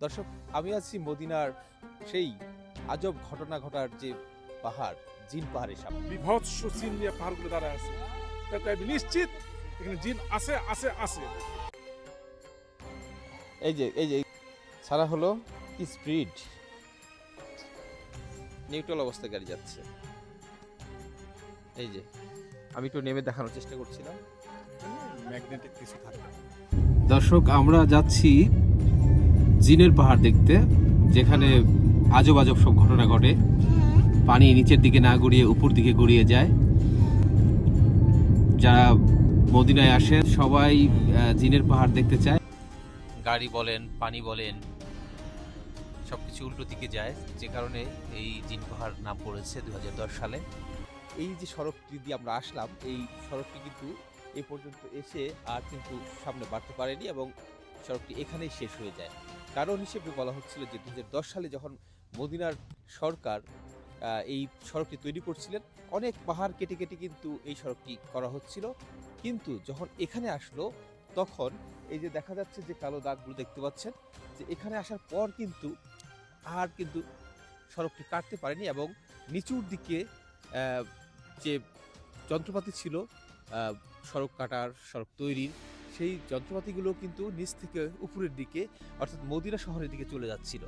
দর্শক আমি আছি মদিনার সেই আজব ঘটনা ঘটার যে পাহাড় জিন পাহাড়ের সামনে। বিভৎস চিন নিয়ে পাহাড়গুলো দাঁড়ায় আছে। তাতে আমি নিশ্চিত এখানে জিন আছে আছে আছে। এই যে এই যে ছাড়া হলো কি স্পিড নিউট্রাল অবস্থায় গাড়ি যাচ্ছে। এই যে আমি একটু নেমে দেখানোর চেষ্টা করছিলাম। ম্যাগনেটিক কিছু থাকবে দর্শক আমরা যাচ্ছি জিনের পাহাড় দেখতে, যেখানে আজব আজব সব ঘটনা ঘটে। পানি নিচের দিকে না গড়িয়ে উপর দিকে গড়িয়ে যায়। যারা মদিনায় আসে, সবাই জিনের পাহাড় দেখতে চায়। গাড়ি বলেন, পানি বলেন সব কিছু উল্টো দিকে যায়। যে কারণে এই জিন পাহাড় নাম পড়েছে দুই হাজার দশ সালে। এই যে সড়কটি দিয়ে আমরা আসলাম, এই সড়কটি কিন্তু এ পর্যন্ত এসে আর কিন্তু সামনে বাড়তে পারেনি এবং সড়কটি এখানেই শেষ হয়ে যায়। কারণ হিসেবে বলা হচ্ছিল যে দু হাজার দশ সালে যখন মদিনার সরকার এই সড়কটি তৈরি করছিলেন, অনেক পাহাড় কেটে কেটে কিন্তু এই সড়কটি করা হচ্ছিল। কিন্তু যখন এখানে আসলো, তখন এই যে দেখা যাচ্ছে যে কালো দাগগুলো দেখতে পাচ্ছেন, যে এখানে আসার পর কিন্তু আর কিন্তু সড়কটি কাটতে পারেনি এবং নিচুর দিকে যে যন্ত্রপাতি ছিল সড়ক কাটার, সড়ক তৈরির সেই যন্ত্রপাতিগুলো কিন্তু নিচ থেকে উপরের দিকে, অর্থাৎ মদিনা শহরের দিকে চলে যাচ্ছিল।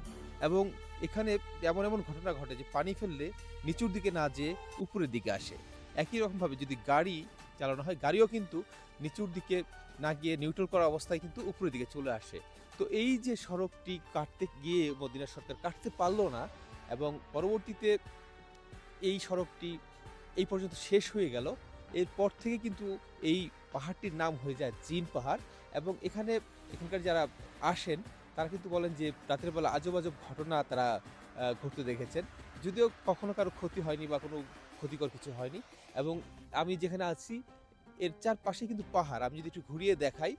এবং এখানে এমন এমন ঘটনা ঘটে যে পানি ফেললে নিচুর দিকে না যেয়ে উপরের দিকে আসে। একই রকমভাবে যদি গাড়ি চালানো হয়, গাড়িও কিন্তু নিচুর দিকে না গিয়ে নিউট্রাল করা অবস্থায় কিন্তু উপরের দিকে চলে আসে। তো এই যে সড়কটি কাটতে গিয়ে মদিনা সরকার কাটতে পারল না এবং পরবর্তীতে এই সড়কটি এই পর্যন্ত শেষ হয়ে গেল। এরপর থেকে কিন্তু এই পাহাড়টির নাম হয়ে যায় জিন পাহাড় এবং এখানে এখানকার যারা আসেন, তারা কিন্তু বলেন যে রাতের বেলা আজব আজব ঘটনা তারা ঘটতে দেখেছেন। যদিও কখনো কারও ক্ষতি হয়নি বা কোনো ক্ষতিকর কিছু হয়নি এবং আমি যেখানে আছি, এর চারপাশে কিন্তু পাহাড়। আমি যদি একটু ঘুরিয়ে দেখাই,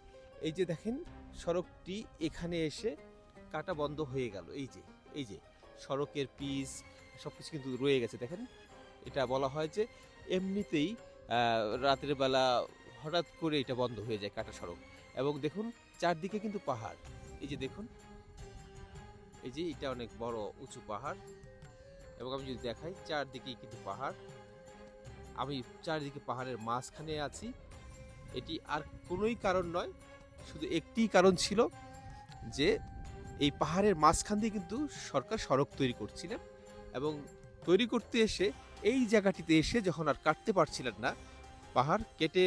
এই যে দেখেন সড়কটি এখানে এসে কাটা বন্ধ হয়ে গেল। এই যে এই যে সড়কের পিচ সব কিছু কিন্তু রয়ে গেছে। দেখেন, এটা বলা হয় যে এমনিতেই রাতের বেলা হঠাৎ করে এটা বন্ধ হয়ে যায় কাটা সড়ক। এবং দেখুন, চারদিকে কিন্তু পাহাড়। এই যে দেখুন, এই যে এটা অনেক বড় উঁচু পাহাড়। এবং আমি যদি দেখাই চারদিকেই কিন্তু পাহাড়। আমি চারদিকে পাহাড়ের মাঝখানে আছি। এটি আর কোনোই কারণ নয়, শুধু একটিই কারণ ছিল যে এই পাহাড়ের মাঝখান দিয়ে কিন্তু সরকার সড়ক তৈরি করছিলেন। এবং তৈরি করতে এসে এই জায়গাটিতে এসে যখন আর কাটতে পারছিলেন না, পাহাড় কেটে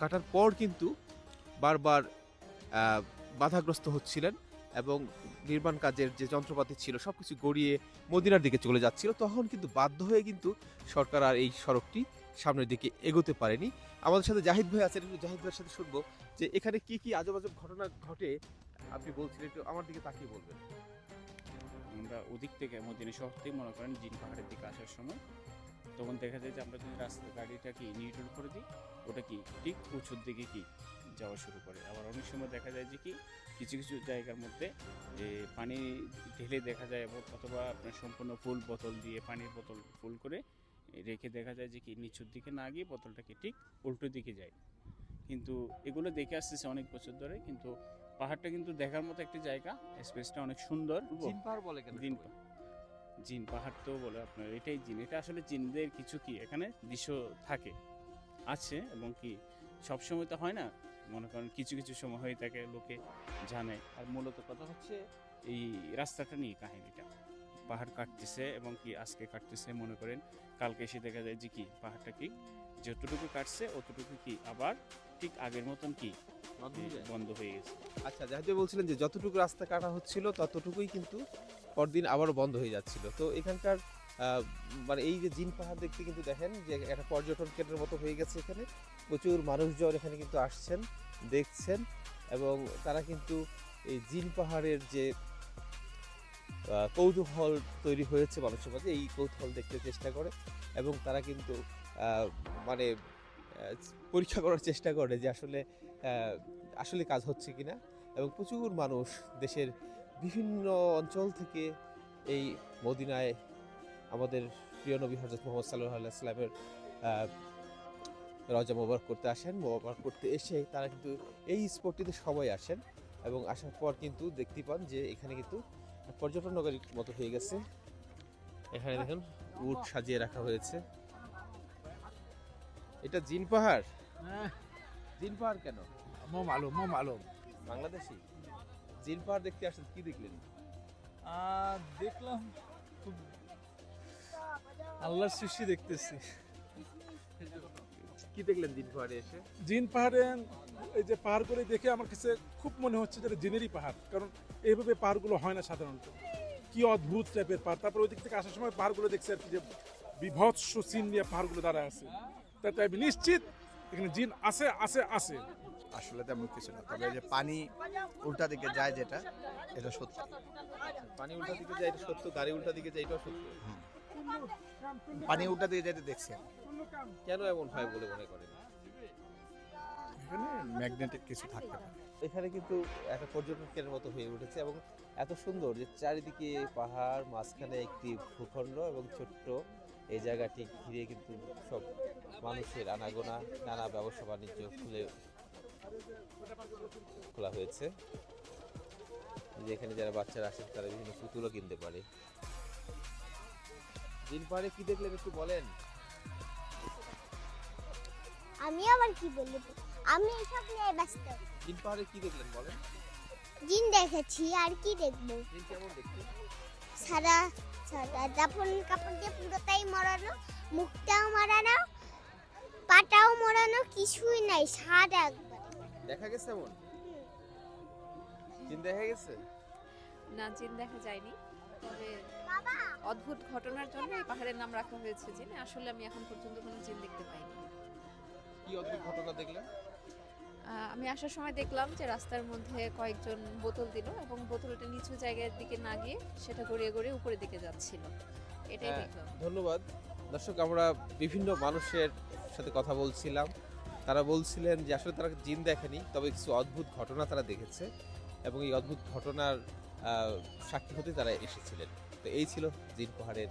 কাটার পর কিন্তু বারবার বাধাগ্রস্ত হচ্ছিলেন এবং নির্মাণ কাজের যে যন্ত্রপাতি ছিল সব কিছু গড়িয়ে মদিনার দিকে চলে যাচ্ছিল। তখন কিন্তু বাধ্য হয়ে কিন্তু সরকার আর এই সড়কটি সামনের দিকে এগোতে পারেনি। আমাদের সাথে জাহিদ ভাই আছেন, একটু জাহিদ ভাইয়ের সাথে শুনব যে এখানে কি কি আজব ঘটনা ঘটে, আপনি বলছিলেন, একটু আমার দিকে তাকিয়ে বলবেন। আমরা ওদিক থেকে মদিনা শহর থেকে মনে করেন জিন পাহাড়ের দিকে আসার সময়, তখন দেখা যায় যে আমরা যদি রাস্তা গাড়িটা কি নিউট্রাল করে দিই, ওটা কি ঠিক উঁচুর দিকে কি যাওয়া শুরু করে। আবার অনেক সময় দেখা যায় যে কি কিছু কিছু জায়গার মধ্যে যে পানি ঢেলে দেখা যায় অথবা আপনার সম্পূর্ণ ফুল বোতল দিয়ে পানির বোতল ফুল করে রেখে দেখা যায় যে কি নিচুর দিকে না গিয়ে বোতলটাকে ঠিক উল্টো দিকে যায়। কিন্তু এগুলো দেখে আসতেছে অনেক বছর ধরে, কিন্তু পাহাড়টা কিন্তু দেখার মতো একটি জায়গা। স্পেসটা অনেক সুন্দর। জিন পাহাড় বলে কেন জিন জিন পাহাড় তো বলে আপনার এটাই জিন। এটা আসলে জিনদের কিছু কি? এখানে দৃশ্য থাকে আছে এবং কি সব সময় তো হয় না। মনে করেন কিছু কিছু সময় হয়ে থাকে লোকে জানে। আর মূলত কথা হচ্ছে এই রাস্তাটা নিয়ে কাহিনীটা। পাহাড় কাটতেছে এবং কি আজকে কাটতেছে মনে করেন কালকে এসে দেখা যায় যে কি পাহাড়টা কি যতটুকু কাটছে অতটুকু কি আবার ঠিক আগের মতন কি বন্ধ হয়ে গেছে। আচ্ছা জাহিদ বলছিলেন যে যতটুকু রাস্তা কাটা হচ্ছিল ততটুকুই কিন্তু পরদিন আবারও বন্ধ হয়ে যাচ্ছিল। তো এখানকার মানে এই যে জিন পাহাড় দেখতে কিন্তু দেখেন যে একটা পর্যটন কেন্দ্রের মতো হয়ে গেছে এখানে। প্রচুর মানুষজন এখানে কিন্তু আসছেন দেখছেন এবং তারা কিন্তু এই জিন পাহাড়ের যে কৌতূহল তৈরি হয়েছে মানুষের মাঝে এই কৌতূহল দেখতে চেষ্টা করে এবং তারা কিন্তু মানে পরীক্ষা করার চেষ্টা করে যে আসলে আসলে কাজ হচ্ছে কিনা? এবং প্রচুর মানুষ দেশের বিভিন্ন অঞ্চল থেকে এই মদিনায় আমাদের প্রিয় নবী হজরত মোহাম্মদ সাল্লাহ আলাইস্লামের রজা মোবারক করতে আসেন। মোবারক করতে এসে তারা কিন্তু এই স্পটটিতে সবাই আসেন এবং আসার পর কিন্তু দেখতে পান যে এখানে কিন্তু পর্যটন নগরীর মতো হয়ে গেছে। এখানে দেখুন, উট সাজিয়ে রাখা হয়েছে। এটা জিন পাহাড়? জিন পাহাড় কেন? মো মালুম মো মালুম। বাংলাদেশি? জিন পাহাড় দেখতে আসেন কি দেখলেন? দেখলাম খুব আল্লাহর সৃষ্টি দেখতেছি। কি দেখলেন জিন পাহাড়ে এসে? জিন পাহাড়ে এই যে পাহাড়গুলো দেখে আমার কাছে খুব মনে হচ্ছে যেটা জিনেরই পাহাড় কারণ এইভাবে পাহাড়গুলো হয় না সাধারণত। কি অদ্ভুত টাইপের পাহাড়। তারপর ওই দিক থেকে আসার সময় পাহাড়গুলো দেখছে আর কি যে বিভৎস সিন নিয়ে পাহাড়গুলো দাঁড়ায় আছে। তাই নিশ্চিত এখানে জিন আছে আছে আছে। আসলে তেমন কিছু না তবে এই যে পানি উল্টা দিকে যায় যেটা এটা সত্যি। পানি উল্টা দিকে যায় এটা সত্য। গাড়ি উল্টা দিকে যায় এটাও সত্য। পানি উল্টা দিকে যেতে দেখছি। আমি। কেন এমন হয় বলে মনে করেন? এখানে ম্যাগনেটিক কিছু থাকতে পারে। এখানে কিন্তু একটা পর্যটন কেন্দ্রের মতো হয়ে উঠেছে এবং এত সুন্দর যে চারিদিকে পাহাড় মাঝখানে একটি ভূখণ্ড এবং ছোট্ট এই জায়গাটি ঘিরে কিন্তু সব মানুষের আনাগোনা নানা ব্যবসা বাণিজ্য খুলে খোলা হয়েছে। এই যে এখানে যারা বাচ্চারা আসেন তারা বিভিন্ন পুতুলও কিনতে পারে। দিন পাহাড়ে কি দেখলেন একটু বলেন? আমি আবার কি বলব? আমি এসব নিয়ে ব্যস্ত। দিন পাহাড়ে কি দেখলেন বলেন? জিন দেখেছি আর কি দেখব? দিন কেমন দেখতে? সারা জাফন কাপড় দিয়ে পুরোটাই মরানো মুখটাও মরানো পাটাও মরানো কিছুই নাই সাদা একবার। দেখা গেছে এমন? দিন দেখা গেছে? না জিন দেখা যায়নি। তবে অদ্ভুত ঘটনার জন্য এই পাহাড়ের নাম রাখা হয়েছে জিন। আসলে আমি এখন পর্যন্ত কোনো জিন দেখতে পাইনি। কি অদ্ভুত ঘটনা দেখলেন? আমি আসার সময় দেখলাম যে রাস্তার মধ্যে কয়েকজন বোতল দিল এবং বোতলটা নিচু জায়গার দিকে না গিয়ে সেটা গড়িয়ে গড়িয়ে উপরের দিকে যাচ্ছিল। এটাই হ্যাঁ। দেখলাম। ধন্যবাদ। দর্শক আমরা বিভিন্ন মানুষের সাথে কথা বলছিলাম। তারা বলছিলেন যে আসলে তারা জিন দেখেনি তবে কিছু অদ্ভুত ঘটনা তারা দেখেছে এবং এই অদ্ভুত ঘটনার সাক্ষী হতে তারা এসেছিলেন। তো এই ছিল জিন পাহাড়ের